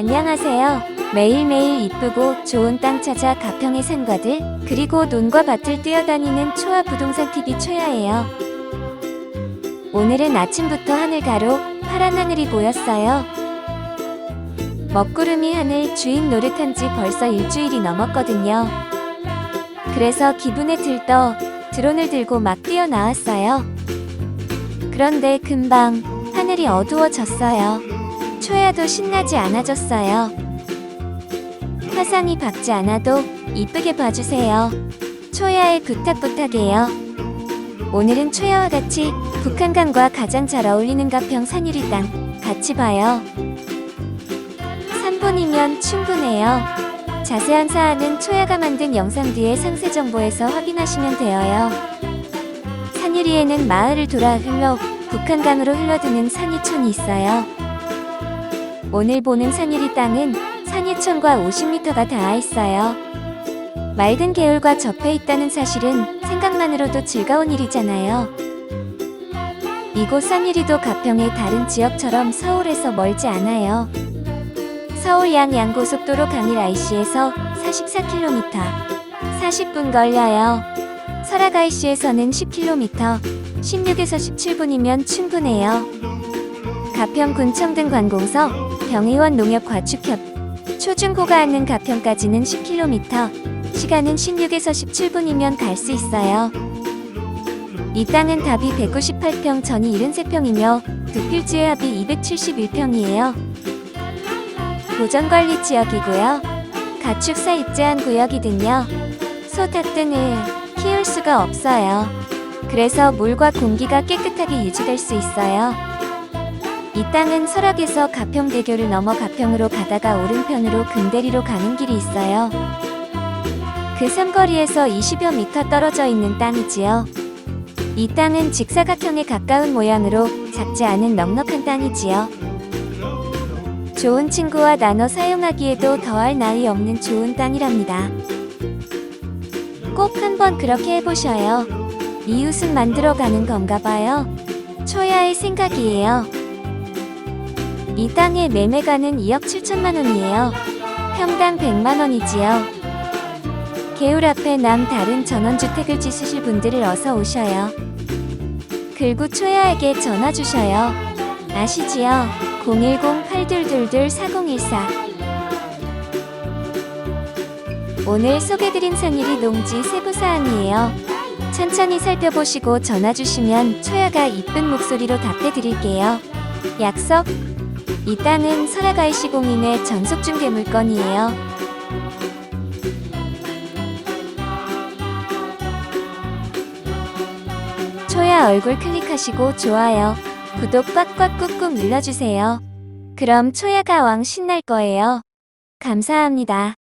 안녕하세요. 매일매일 이쁘고 좋은 땅 찾아 가평의 산과들, 그리고 논과 밭을 뛰어다니는 초아 부동산 TV 초야예요. 오늘은 아침부터 하늘 가로 파란 하늘이 보였어요. 먹구름이 하늘 주인 노릇한 지 벌써 일주일이 넘었거든요. 그래서 기분에 들떠 드론을 들고 막 뛰어나왔어요. 그런데 금방 하늘이 어두워졌어요. 초야도 신나지 않아졌어요. 화상이 박지 않아도 이쁘게 봐주세요. 초야의 부탁 부탁해요. 오늘은 초야와 같이 북한강과 가장 잘 어울리는 가평 산유리 땅 같이 봐요. 3분이면 충분해요. 자세한 사안은 초야가 만든 영상 뒤에 상세 정보에서 확인하시면 되어요. 산유리에는 마을을 돌아 흘러 북한강으로 흘러드는 산유촌이 있어요. 오늘 보는 산유리 땅은 산유촌과 50m가 닿아 있어요. 맑은 개울과 접해 있다는 사실은 생각만으로도 즐거운 일이잖아요. 이곳 산유리도 가평의 다른 지역처럼 서울에서 멀지 않아요. 서울 양 양고속도로 강일 IC에서 44km, 40분 걸려요. 설악 IC에서는 10km, 16에서 17분이면 충분해요. 가평 군 청 등 관공서, 병의원 농협 과축협, 초중고가 앉는 가평까지는 10km, 시간은 16에서 17분이면 갈 수 있어요. 이 땅은 답이 198평, 전이 73평이며 두 필지의 합이 271평이에요. 보전관리 지역이고요. 가축사 입재한 구역이든요. 소, 닭 등을 키울 수가 없어요. 그래서 물과 공기가 깨끗하게 유지될 수 있어요. 이 땅은 설악에서 가평대교를 넘어 가평으로 가다가 오른편으로 금대리로 가는 길이 있어요. 그 삼거리에서 20여 미터 떨어져 있는 땅이지요. 이 땅은 직사각형에 가까운 모양으로 작지 않은 넉넉한 땅이지요. 좋은 친구와 나눠 사용하기에도 더할 나위 없는 좋은 땅이랍니다. 꼭 한번 그렇게 해보셔요. 이웃은 만들어가는 건가 봐요. 초야의 생각이에요. 이 땅의 매매가는 2억 7천만 원이에요. 평당 100만 원이지요. 개울 앞에 남 다른 전원주택을 짓으실 분들을 어서 오셔요. 글구 초야에게 전화 주셔요. 아시지요? 010-8222-4014 오늘 소개드린 상일이 농지 세부사항이에요. 천천히 살펴보시고 전화 주시면 초야가 이쁜 목소리로 답해 드릴게요. 약속! 이 땅은 설아가이 시공인의 전속중개 물건이에요. 초야 얼굴 클릭하시고 좋아요, 구독 꽉꽉 꾹꾹 눌러주세요. 그럼 초야가 왕 신날 거예요. 감사합니다.